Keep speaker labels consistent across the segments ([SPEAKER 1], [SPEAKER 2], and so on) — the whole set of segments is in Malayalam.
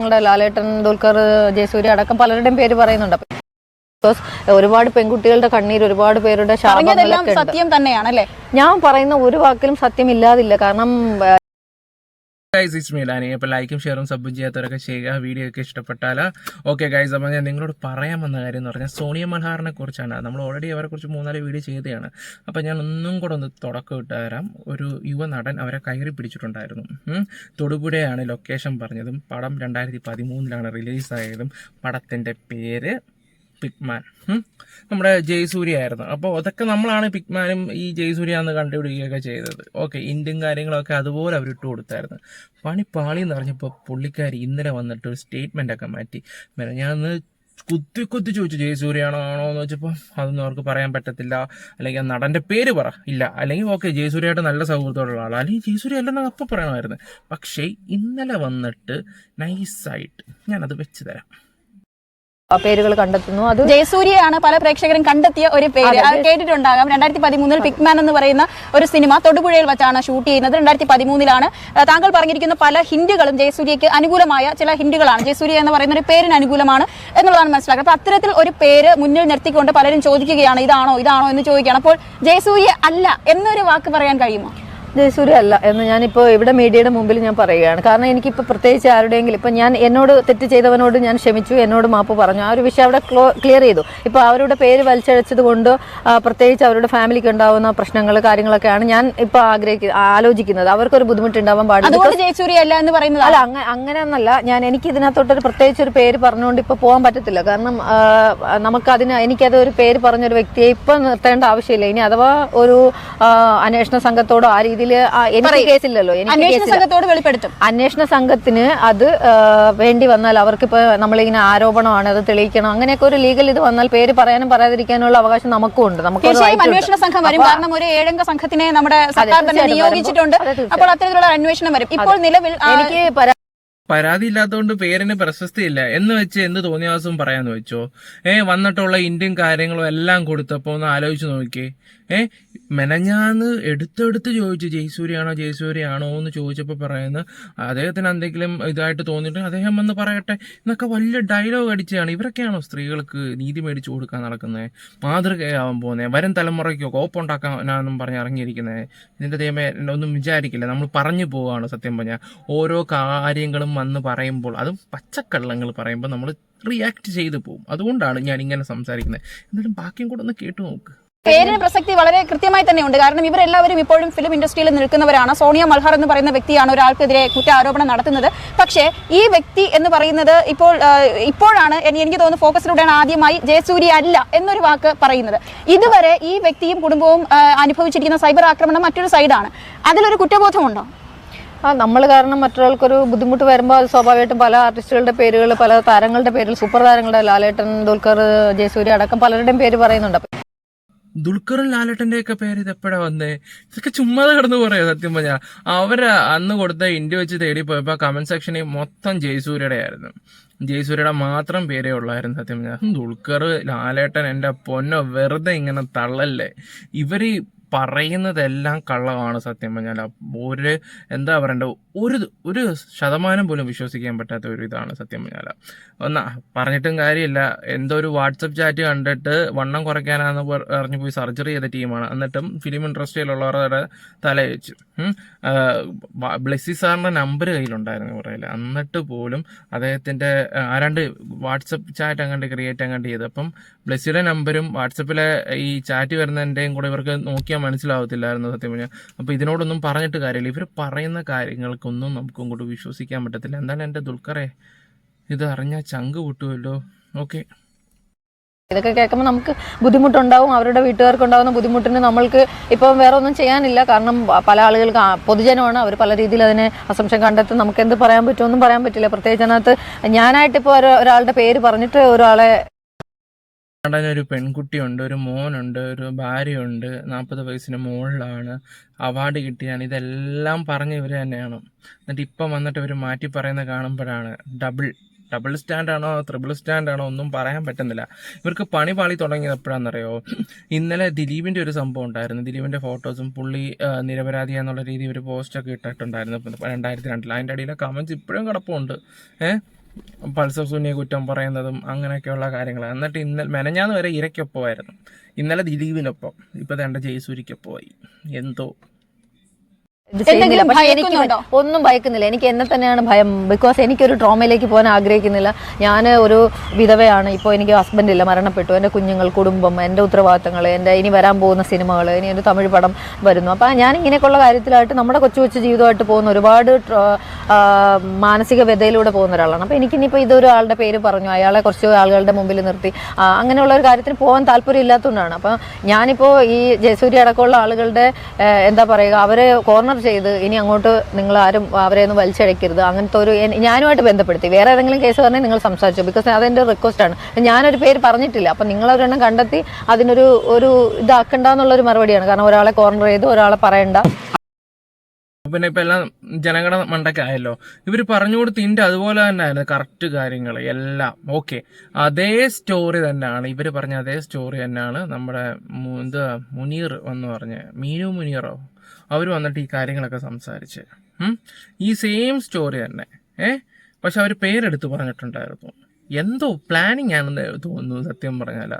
[SPEAKER 1] ഞങ്ങളുടെ ലാലേട്ടൻ ദുൽഖർ ജയസൂര്യ അടക്കം പലരുടെയും പേര് പറയുന്നുണ്ട്. ബിക്കോസ് ഒരുപാട് പെൺകുട്ടികളുടെ കണ്ണീര് ഒരുപാട് പേരുടെ
[SPEAKER 2] സത്യം തന്നെയാണ് അല്ലേ
[SPEAKER 1] ഞാൻ പറയുന്ന ഒരു വാക്കിലും സത്യം ഇല്ലാതില്ല കാരണം
[SPEAKER 3] ഗൈസ് ഇറ്റ്സ് മീലാനി അപ്പോൾ ലൈക്കും ഷെയറും സബും ചെയ്യാത്തവരൊക്കെ ചെയ്യുക. വീഡിയോ ഒക്കെ ഇഷ്ടപ്പെട്ടാൽ ഓക്കെ ഗൈസ് അപ്പോൾ ഞാൻ നിങ്ങളോട് പറയാൻ വന്ന കാര്യം എന്ന് പറഞ്ഞാൽ സോണിയ മൽഹാറിനെ കുറിച്ചാണ്. നമ്മൾ ഓൾറെഡി അവരെ കുറിച്ച് മൂന്നാൽ വീഡിയോ ചെയ്തതാണ്. അപ്പോൾ ഞാൻ ഒന്നും കൂടെ ഒന്ന് തുടക്കം ഇട്ട് തരാം. ഒരു യുവനടൻ അവരെ കയറി പിടിച്ചിട്ടുണ്ടായിരുന്നു. തൊടുപുഴയാണ് ലൊക്കേഷൻ പറഞ്ഞതും. പടം രണ്ടായിരത്തി പതിമൂന്നിലാണ് റിലീസായതും പടത്തിന്റെ പേര് പിക്മാൻ. നമ്മുടെ ജയസൂര്യ ആയിരുന്നു. അപ്പോൾ അതൊക്കെ നമ്മളാണ് പിക്മാനും ഈ ജയസൂര്യ എന്ന് കണ്ടുപിടിക്കുകയൊക്കെ ചെയ്തത്. ഓക്കെ ഇന്ത്യൻ കാര്യങ്ങളൊക്കെ അതുപോലെ അവർ ഇട്ട് കൊടുത്തായിരുന്നു. പണി പാളി എന്ന് പറഞ്ഞപ്പോൾ പുള്ളിക്കാരി ഇന്നലെ വന്നിട്ട് ഒരു സ്റ്റേറ്റ്മെന്റ് ഒക്കെ മാറ്റി. ഞാൻ കുത്തി കുത്തി ചോദിച്ചു ജയസൂര്യാണോ ആണോ എന്ന് വെച്ചപ്പോൾ അതൊന്നും അവർക്ക് പറയാൻ പറ്റത്തില്ല അല്ലെങ്കിൽ ആ നടന്റെ പേര് പറ. ഇല്ല അല്ലെങ്കിൽ ഓക്കെ ജയസൂര്യയായിട്ട് നല്ല സൗഹൃദമുള്ള ആളാണ് അല്ലെങ്കിൽ ജയസൂര്യ അല്ലെന്ന് അപ്പം പറയണമായിരുന്നു. പക്ഷേ ഇന്നലെ വന്നിട്ട് നൈസായിട്ട് ഞാനത് വെച്ച് തരാം.
[SPEAKER 1] പേരുകൾ കണ്ടെത്തുന്നു. അത്
[SPEAKER 2] ജയസൂര്യയാണ് പല പ്രേക്ഷകരും കണ്ടെത്തിയ ഒരു പേര്. അത് കേട്ടിട്ടുണ്ടാകാം. രണ്ടായിരത്തി പതിമൂന്നിൽ പിക്മാൻ എന്ന് പറയുന്ന ഒരു സിനിമ തൊടുപുഴയിൽ വെച്ചാണ് ഷൂട്ട് ചെയ്യുന്നത്. രണ്ടായിരത്തി പതിമൂന്നിലാണ് താങ്കൾ പറഞ്ഞിരിക്കുന്ന പല ഹിന്റുകളും ജയസൂര്യക്ക് അനുകൂലമായ ചില ഹിന്റുകളാണ്. ജയസൂര്യ എന്ന് പറയുന്ന ഒരു പേരിന് അനുകൂലമാണ് എന്നുള്ളതാണ് മനസ്സിലാക്കുക അപ്പൊ അത്തരത്തിൽ ഒരു പേര് മുന്നിൽ നിർത്തിക്കൊണ്ട് പലരും ചോദിക്കുകയാണ് ഇതാണോ ഇതാണോ? എന്ന് ചോദിക്കുകയാണ്. അപ്പോൾ ജയസൂര്യ അല്ല എന്നൊരു വാക്ക് പറയാൻ കഴിയുമോ?
[SPEAKER 1] ജയസൂര്യ അല്ല എന്ന് ഞാനിപ്പോൾ ഇവിടെ മീഡിയയുടെ മുമ്പിൽ ഞാൻ പറയുകയാണ്. കാരണം എനിക്കിപ്പോൾ പ്രത്യേകിച്ച് ആരുടെയെങ്കിലും ഇപ്പം ഞാൻ എന്നോട് തെറ്റ് ചെയ്തവനോട് ഞാൻ ക്ഷമിച്ചു എന്നോട് മാപ്പ് പറഞ്ഞു. ആ ഒരു വിഷയം അവിടെ ക്ലിയർ ചെയ്തു. ഇപ്പോൾ അവരുടെ പേര് വലിച്ചഴച്ചത് കൊണ്ട് പ്രത്യേകിച്ച് അവരുടെ ഫാമിലിക്ക് ഉണ്ടാവുന്ന പ്രശ്നങ്ങൾ കാര്യങ്ങളൊക്കെയാണ് ഞാൻ ഇപ്പോൾ ആഗ്രഹിക്കുന്നത് ആലോചിക്കുന്നത്. അവർക്കൊരു ബുദ്ധിമുട്ടുണ്ടാവാൻ പാടില്ല.
[SPEAKER 2] ജയസൂര്യ അല്ല എന്ന് പറയുന്നത്?
[SPEAKER 1] അല്ല അങ്ങനെ അങ്ങനെയൊന്നല്ല. ഞാൻ എനിക്ക് ഇതിനകത്തോട്ടൊരു പ്രത്യേകിച്ച് ഒരു പേര് പറഞ്ഞുകൊണ്ട് ഇപ്പൊ പോകാൻ പറ്റത്തില്ല. കാരണം നമുക്കതിന് എനിക്കത് ഒരു പേര് പറഞ്ഞൊരു വ്യക്തിയെ ഇപ്പൊ നിർത്തേണ്ട ആവശ്യമില്ല. ഇനി അഥവാ ഒരു അന്വേഷണ സംഘത്തോടോ ആ രീതിയിൽ എനിക്ക് കേസില്ലല്ലോ
[SPEAKER 2] അന്വേഷണ സംഘത്തോട് വെളിപ്പെടുത്തും.
[SPEAKER 1] അന്വേഷണ സംഘത്തിന് അത് വേണ്ടി വന്നാൽ അവർക്ക് ഇപ്പൊ നമ്മളിങ്ങനെ ആരോപണമാണ് അത് തെളിയിക്കണം അങ്ങനെയൊക്കെ ഒരു ലീഗൽ ഇത് വന്നാൽ പേര് പറയാനും പറയാതിരിക്കാനുള്ള അവകാശം നമുക്കും ഉണ്ട്. നമുക്ക്.
[SPEAKER 2] അന്വേഷണ സംഘം വരും. കാരണം ഒരു ഏഴംഗ സംഘത്തിനെ നമ്മുടെ സർക്കാർ തന്നെ നിയോഗിച്ചിട്ടുണ്ട്. അപ്പോൾ അത്തരത്തിലുള്ള അന്വേഷണം വരും. ഇപ്പോൾ നിലവിൽ
[SPEAKER 1] എനിക്ക്
[SPEAKER 3] പരാതി ഇല്ലാത്തതുകൊണ്ട് പേരിന് പ്രശസ്തിയില്ല. എന്ന് വെച്ച് എന്ത് തോന്നിയാസം പറയാന്ന് വെച്ചോ? ഏ വന്നിട്ടുള്ള ഇന്ത്യൻ കാര്യങ്ങളും എല്ലാം കൊടുത്തപ്പോ ഒന്ന് ആലോചിച്ച് നോക്കിയേ. ഏ മെനഞ്ഞാന്ന് എടുത്തെടുത്ത് ചോദിച്ചു ജയസൂര്യാണോ ജയസൂര്യാണോ എന്ന് ചോദിച്ചപ്പോൾ പറയുന്നത് അദ്ദേഹത്തിന് എന്തെങ്കിലും ഇതായിട്ട് തോന്നിയിട്ട് അദ്ദേഹം വന്ന് പറയട്ടെ എന്നൊക്കെ വലിയ ഡയലോഗ് അടിച്ചാണ് ഇവരൊക്കെയാണോ സ്ത്രീകൾക്ക് നീതി മേടിച്ചു കൊടുക്കാൻ നടക്കുന്നത് മാതൃകയാവാൻ പോകുന്നത് വരും തലമുറയ്ക്കോ കോപ്പുണ്ടാക്കാനാണെന്നും പറഞ്ഞ് ഇറങ്ങിയിരിക്കുന്നത് ഇതിന്റെ ദൈവമേ ഒന്നും വിചാരിക്കില്ല. നമ്മൾ പറഞ്ഞു പോവുകയാണ് സത്യം പറഞ്ഞാൽ ഓരോ കാര്യങ്ങളും വന്ന് പറയുമ്പോൾ അതും പച്ചക്കള്ളങ്ങൾ പറയുമ്പോൾ നമ്മൾ റിയാക്ട് ചെയ്തു പോകും. അതുകൊണ്ടാണ് ഞാൻ ഇങ്ങനെ സംസാരിക്കുന്നത്. എന്നാലും ബാക്കിയും കൂടെ ഒന്ന് കേട്ടു നോക്ക്.
[SPEAKER 2] പേരിന് പ്രസക്തി വളരെ കൃത്യമായി തന്നെ ഉണ്ട് കാരണം ഇവരെല്ലാവരും ഇപ്പോഴും ഫിലിം ഇൻഡസ്ട്രിയിൽ നിൽക്കുന്നവരാണ്. സോണിയ മൽഹാർ എന്ന് പറയുന്ന വ്യക്തിയാണ് ഒരാൾക്കെതിരെ കുറ്റാരോപണം നടത്തുന്നത്. പക്ഷേ ഈ വ്യക്തി എന്ന് പറയുന്നത് ഇപ്പോൾ ഇപ്പോഴാണ് എനിക്ക് തോന്നുന്നു ഫോക്കസിലൂടെയാണ് ആദ്യമായി ജയസൂര്യ അല്ല എന്നൊരു വാക്ക് പറയുന്നത്. ഇതുവരെ ഈ വ്യക്തിയും കുടുംബവും അനുഭവിച്ചിരിക്കുന്ന സൈബർ ആക്രമണം മറ്റൊരു സൈഡാണ് അതിലൊരു കുറ്റബോധമുണ്ടോ?
[SPEAKER 1] ആ നമ്മൾ കാരണം മറ്റൊരാൾക്കൊരു ബുദ്ധിമുട്ട് വരുമ്പോൾ അത് സ്വാഭാവികമായിട്ടും പല ആർട്ടിസ്റ്റുകളുടെ പേരുകൾ പല താരങ്ങളുടെ പേരിൽ സൂപ്പർ താരങ്ങളുടെ ലാലേട്ടൻ ദുൽഖർ ജയസൂര്യ അടക്കം പലരുടെയും പേര് പറയുന്നുണ്ട്.
[SPEAKER 3] ദുൽഖറും ലാലേട്ടന്റെ ഒക്കെ പേര് ഇത് എപ്പോഴാ വന്നേ? ഇതൊക്കെ ചുമ്മാതെ കിടന്ന് പറയാ സത്യം പറഞ്ഞാ. അവർ അന്ന് കൊടുത്ത ഇന്ത്യ വെച്ച് തേടി പോയപ്പോ കമന്റ് സെക്ഷനിൽ മൊത്തം ജയസൂര്യയുടെ ആയിരുന്നു ജയസൂര്യയുടെ മാത്രം പേരേ ഉള്ളായിരുന്നു സത്യം പറഞ്ഞാൽ ദുൽഖർ ലാലേട്ടൻ എന്റെ പൊന്നോ വെറുതെ ഇങ്ങനെ തള്ളല്ലേ? ഇവർ പറയുന്നതെല്ലാം കള്ളമാണ് സത്യം പറഞ്ഞാൽ. ഒരു എന്താ പറയണ്ട ഒരു ഒരു ശതമാനം പോലും വിശ്വസിക്കാൻ പറ്റാത്ത ഒരു ഇതാണ് സത്യം പറഞ്ഞാൽ. ഒന്നാ പറഞ്ഞിട്ടും കാര്യമില്ല. എന്തോ ഒരു വാട്സപ്പ് ചാറ്റ് കണ്ടിട്ട് വണ്ണം കുറയ്ക്കാനാന്ന് പറഞ്ഞു പോയി സർജറി ചെയ്ത ടീമാണ്. എന്നിട്ടും ഫിലിം ഇൻഡസ്ട്രിയിലുള്ളവരുടെ തല വെച്ചു. ബ്ലെസ്സി സാറിന്റെ നമ്പർ കയ്യിലുണ്ടായിരുന്നു പറയില്ല എന്നിട്ട് പോലും അദ്ദേഹത്തിന്റെ ആ, ആരാണ്ട് വാട്സപ്പ് ചാറ്റ് അങ്ങോട്ട് ക്രിയേറ്റ് അങ്ങോട്ട് ചെയ്ത് അപ്പം ബ്ലെസ്സിയുടെ നമ്പരും വാട്സപ്പിലെ ഈ ചാറ്റ് വരുന്നതിന്റെയും കൂടെ ഇവർക്ക് നോക്കിയാൽ മനസ്സിലാവത്തില്ലായിരുന്നു സത്യം പറഞ്ഞാൽ അപ്പോൾ ഇതിനോടൊന്നും പറഞ്ഞിട്ട് കാര്യമില്ല. ഇവർ പറയുന്ന കാര്യങ്ങൾക്കൊന്നും നമുക്ക് അങ്ങോട്ട് വിശ്വസിക്കാൻ പറ്റത്തില്ല. എന്തായാലും എന്റെ ദുൽഖറെ? ഇത് അറിഞ്ഞാൽ ചങ്ക് പൊട്ടുമല്ലോ ഓക്കെ.
[SPEAKER 1] ഇതൊക്കെ കേൾക്കുമ്പോൾ നമുക്ക് ബുദ്ധിമുട്ടുണ്ടാവും അവരുടെ വീട്ടുകാർക്ക് ഉണ്ടാകുന്ന ബുദ്ധിമുട്ടിന് നമ്മൾക്ക് ഇപ്പം വേറെ ഒന്നും ചെയ്യാനില്ല. കാരണം പല ആളുകൾക്ക് പൊതുജനമാണ്. അവർ പല രീതിയിൽ അതിനെ അസംശം കണ്ടെത്തും നമുക്ക് എന്ത് പറയാൻ പറ്റുമെന്നും പറയാൻ പറ്റില്ല. പ്രത്യേകിച്ച് അതിനകത്ത് ഞാനായിട്ടിപ്പോൾ ഒരാളുടെ പേര് പറഞ്ഞിട്ട് ഒരാളെ
[SPEAKER 3] ഒരു പെൺകുട്ടിയുണ്ട് ഒരു മോനുണ്ട് ഒരു ഭാര്യയുണ്ട് നാൽപ്പത് വയസ്സിന് മുകളിലാണ് അവാർഡ് കിട്ടിയാണ്. ഇതെല്ലാം പറഞ്ഞ് ഇവർ തന്നെയാണ്. എന്നിട്ട് ഇപ്പം വന്നിട്ട് ഇവർ മാറ്റി പറയുന്ന കാണുമ്പോഴാണ്. ഡബിൾ ഡബിൾ സ്റ്റാൻഡാണോ ത്രിബിൾ സ്റ്റാൻഡാണോ ഒന്നും പറയാൻ പറ്റുന്നില്ല. ഇവർക്ക് പണി പാളി തുടങ്ങിയത് എപ്പോഴാണെന്നറിയോ ഇന്നലെ ദിലീപിന്റെ ഒരു സംഭവം ഉണ്ടായിരുന്നു. ദിലീപിന്റെ ഫോട്ടോസും പുള്ളി നിരപരാധി എന്നുള്ള രീതിയിൽ ഒരു പോസ്റ്റൊക്കെ ഇട്ടിട്ടുണ്ടായിരുന്നു. രണ്ടായിരത്തി രണ്ടിൽ. അതിന്റെ അടിയിലെ കമൻസ് ഇപ്പോഴും കിടപ്പുണ്ട്. ഏഹ് പൾസർ സുനിയെ കുറ്റം പറയുന്നതും അങ്ങനെയൊക്കെയുള്ള കാര്യങ്ങൾ എന്നിട്ട് ഇന്നലെ മെനഞ്ഞാന്ന് വരെ ഇരയ്ക്കൊപ്പമായിരുന്നു. ഇന്നലെ ദിലീപിനൊപ്പം. ഇപ്പം തന്റെ ജയസൂരിക്കൊപ്പമായി എന്തോ
[SPEAKER 2] എന്തെങ്കിലും
[SPEAKER 1] പക്ഷെ എനിക്ക് ഒന്നും ഭയക്കുന്നില്ല. എനിക്ക് എന്നെ തന്നെയാണ് ഭയം. ബിക്കോസ് എനിക്കൊരു ട്രോമയിലേക്ക് പോകാൻ ആഗ്രഹിക്കുന്നില്ല. ഞാൻ ഒരു വിധവയാണ്. ഇപ്പോൾ എനിക്ക് ഹസ്ബൻഡ് ഇല്ല. മരണപ്പെട്ടു. എന്റെ കുഞ്ഞുങ്ങൾ കുടുംബം എന്റെ ഉത്തരവാദിത്തങ്ങൾ എന്റെ ഇനി വരാൻ പോകുന്ന സിനിമകൾ ഇനി ഒരു തമിഴ് പടം വരുന്നു. അപ്പോൾ ഞാൻ ഇങ്ങനെയൊക്കെയുള്ള കാര്യത്തിലായിട്ട് നമ്മുടെ കൊച്ചു കൊച്ചു ജീവിതമായിട്ട് പോകുന്ന ഒരുപാട് മാനസിക വ്യതയിലൂടെ പോകുന്ന ഒരാളാണ്. അപ്പോൾ എനിക്കിനിപ്പോൾ ഇതൊരു ആളുടെ പേര് പറഞ്ഞു. അയാളെ കുറച്ച് ആളുകളുടെ മുമ്പിൽ നിർത്തി. അങ്ങനെയുള്ള ഒരു കാര്യത്തിന് പോകാൻ താല്പര്യം ഇല്ലാത്തതുകൊണ്ടാണ്. അപ്പോൾ ഞാനിപ്പോൾ ഈ ജയസൂര്യ അടക്കമുള്ള ആളുകളുടെ എന്താ പറയുക അവരെ കോർണർ ചെയ്ത് ഇനി അങ്ങോട്ട് നിങ്ങൾ ആരും അവരെ ഒന്നും വലിച്ചഴക്കരുത്. അങ്ങനത്തെ ഒരു ഞാനുമായിട്ട് ബന്ധപ്പെടുത്തി. വേറെ ഏതെങ്കിലും കേസ് പറഞ്ഞാൽ നിങ്ങൾ സംസാരിച്ചു? ബിക്കോസ് അതെന്റെ റിക്വസ്റ്റ് ആണ്. ഞാനൊരു പേര് പറഞ്ഞിട്ടില്ല. അപ്പം നിങ്ങളൊരെണ്ണം കണ്ടെത്തി അതിനൊരു ഒരു ഇതാക്കണ്ട എന്നുള്ളൊരു മറുപടിയാണ്. കാരണം ഒരാളെ കോർണർ ചെയ്ത് ഒരാളെ പറയണ്ട.
[SPEAKER 3] പിന്നെ ഇപ്പൊ എല്ലാം ജനങ്ങളുടെ മണ്ടൊക്കെ ആയല്ലോ. ഇവർ പറഞ്ഞു കൊടുത്ത് ഇന്റെ അതുപോലെ തന്നെ ആയിരുന്നു കറക്റ്റ് കാര്യങ്ങൾ എല്ലാം. ഓക്കെ അതേ സ്റ്റോറി തന്നെയാണ്. ഇവർ പറഞ്ഞ അതേ സ്റ്റോറി തന്നെയാണ് നമ്മുടെ എന്താ മുനീർ എന്ന് പറഞ്ഞ മീനു മുനീറോ? അവർ വന്നിട്ട് ഈ കാര്യങ്ങളൊക്കെ സംസാരിച്ച്. ഈ സെയിം സ്റ്റോറി തന്നെ. ഏ? പക്ഷെ അവർ പേരെടുത്ത് പറഞ്ഞിട്ടുണ്ടായിരുന്നു. എന്തോ പ്ലാനിങ് ആണെന്ന് തോന്നുന്നു സത്യം പറഞ്ഞാൽ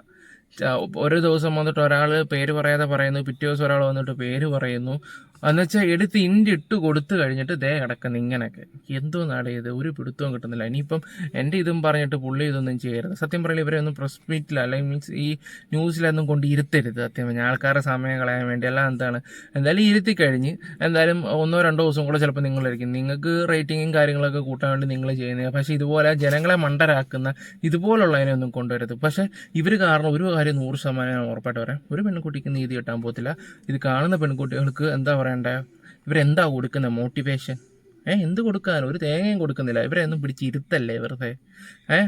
[SPEAKER 3] ഒരു ദിവസം വന്നിട്ട് ഒരാൾ പേര് പറയാതെ പറയുന്നു പിറ്റേ ദിവസം ഒരാൾ വന്നിട്ട് പേര് പറയുന്നു. എന്നുവെച്ചാൽ എടുത്ത് ഇൻഡ് ഇട്ട് കൊടുത്തു കഴിഞ്ഞിട്ട് ദേ കിടക്കുന്നു ഇങ്ങനെയൊക്കെ. എന്തോ നാടേ ഇത്? ഒരു പിടുത്തവും കിട്ടുന്നില്ല. ഇനിയിപ്പം എന്റെ ഇതും പറഞ്ഞിട്ട് പുള്ളി ഇതൊന്നും ചെയ്യരുത്. സത്യം പറയില്ല ഇവരെ ഒന്നും പ്രസ് മീറ്റിൽ അല്ലെങ്കിൽ മീൻസ് ഈ ന്യൂസിലൊന്നും കൊണ്ട് ഇരുത്തരുത്. സത്യം പറഞ്ഞാൽ ആൾക്കാരുടെ സമയം കളയാൻ വേണ്ടി എല്ലാം എന്താണ്. എന്തായാലും ഇരുത്തി കഴിഞ്ഞ് എന്തായാലും ഒന്നോ രണ്ടോ ദിവസം കൂടെ ചിലപ്പോൾ നിങ്ങളായിരിക്കും നിങ്ങൾക്ക് റേറ്റിങ്ങും കാര്യങ്ങളൊക്കെ കൂട്ടാൻ വേണ്ടി നിങ്ങൾ ചെയ്യുന്നത്. പക്ഷേ ഇതുപോലെ ജനങ്ങളെ മണ്ടരാക്കുന്ന ഇതുപോലുള്ളതിനെ ഒന്നും കൊണ്ടുവരരുത്. പക്ഷേ ഇവർ കാരണം ഒരു കാര്യം നൂറ് ശതമാനം ഞാൻ ഉറപ്പായിട്ട് പറയാം. ഒരു പെൺകുട്ടിക്ക് നീതി കിട്ടാൻ പോകത്തില്ല. ഇത് കാണുന്ന പെൺകുട്ടികൾക്ക് എന്താ പറയണ്ടേ? ഇവരെന്താ കൊടുക്കുന്നത് മോട്ടിവേഷൻ ഏ എന്ത് കൊടുക്കാൻ ഒരു തേങ്ങയും കൊടുക്കുന്നില്ല. ഇവരെ ഒന്നും പിടിച്ചിരുത്തല്ലേ വെറുതെ? ഏ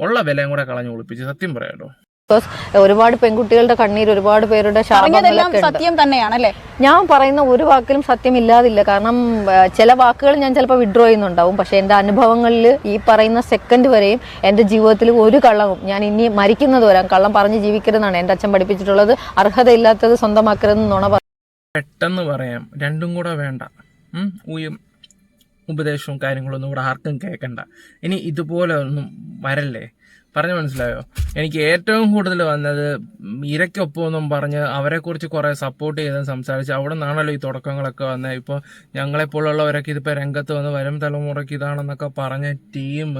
[SPEAKER 3] ഉള്ള വിലയും കൂടെ കളഞ്ഞു ഒളിപ്പിച്ച് സത്യം പറയാലോ
[SPEAKER 1] ബിക്കോസ് ഒരുപാട് പെൺകുട്ടികളുടെ കണ്ണീർ ഒരുപാട് പേരുടെ
[SPEAKER 2] സത്യം തന്നെയാണ് അല്ലേ
[SPEAKER 1] ഞാൻ പറയുന്ന ഒരു വാക്കിലും സത്യം ഇല്ലാതില്ല കാരണം ചില വാക്കുകൾ ഞാൻ ചിലപ്പോൾ വിഡ്രോ ചെയ്യുന്നുണ്ടാവും. പക്ഷെ എന്റെ അനുഭവങ്ങളിൽ ഈ പറയുന്ന സെക്കൻഡ് വരെയും എന്റെ ജീവിതത്തിൽ ഒരു കള്ളവും ഞാൻ ഇനി മരിക്കുന്നത് വരാം കള്ളം പറഞ്ഞ് ജീവിക്കരുതെന്നാണ് എന്റെ അച്ഛൻ പഠിപ്പിച്ചിട്ടുള്ളത്. അർഹതയില്ലാത്തത് സ്വന്തമാക്കരുതെന്നാണ്
[SPEAKER 3] പെട്ടെന്ന് പറയാം. രണ്ടും കൂടെ വേണ്ട. ഉപദേശവും കാര്യങ്ങളൊന്നും ഇവിടെ ആർക്കും കേൾക്കണ്ട. ഇനി ഇതുപോലെ ഒന്നും വരല്ലേ? പറഞ്ഞു മനസ്സിലായോ? എനിക്ക് ഏറ്റവും കൂടുതൽ വന്നത് ഇരയ്ക്കൊപ്പമെന്നും പറഞ്ഞ് അവരെക്കുറിച്ച് കുറേ സപ്പോർട്ട് ചെയ്ത് സംസാരിച്ച് അവിടെ നിന്നാണല്ലോ ഈ തുടക്കങ്ങളൊക്കെ വന്നത് ഇപ്പോൾ ഞങ്ങളെപ്പോലുള്ളവരൊക്കെ ഇതിപ്പോൾ രംഗത്ത് വന്ന് വരും തലമുറയ്ക്ക് ഇതാണെന്നൊക്കെ പറഞ്ഞ ടീം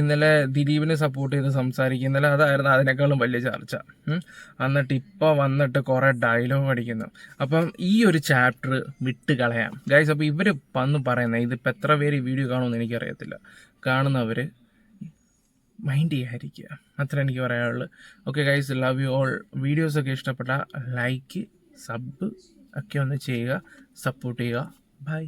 [SPEAKER 3] ഇന്നലെ ദിലീപിനെ സപ്പോർട്ട് ചെയ്ത് സംസാരിക്കും. ഇന്നലെ അതായിരുന്നു അതിനേക്കാളും വലിയ ചർച്ച. എന്നിട്ട് ഇപ്പോൾ വന്നിട്ട് കുറേ ഡയലോഗ് അടിക്കുന്നു. അപ്പം ഈ ഒരു ചാപ്റ്റർ വിട്ട് കളയാം ഗൈസ് അപ്പോൾ ഇവർ വന്ന് പറയുന്നത് ഇതിപ്പോൾ എത്ര പേര് ഈ വീഡിയോ കാണുമെന്ന് എനിക്കറിയത്തില്ല. കാണുന്നവർ മൈൻഡ് ചെയ്യാതിരിക്കുക. അത്ര എനിക്ക് പറയാനുള്ളൂ. Okay guys love you all വീഡിയോസൊക്കെ ഇഷ്ടപ്പെട്ട ലൈക്ക് സബ് ഒക്കെ ഒന്ന് ചെയ്യുക സപ്പോർട്ട് ചെയ്യുക. ബൈ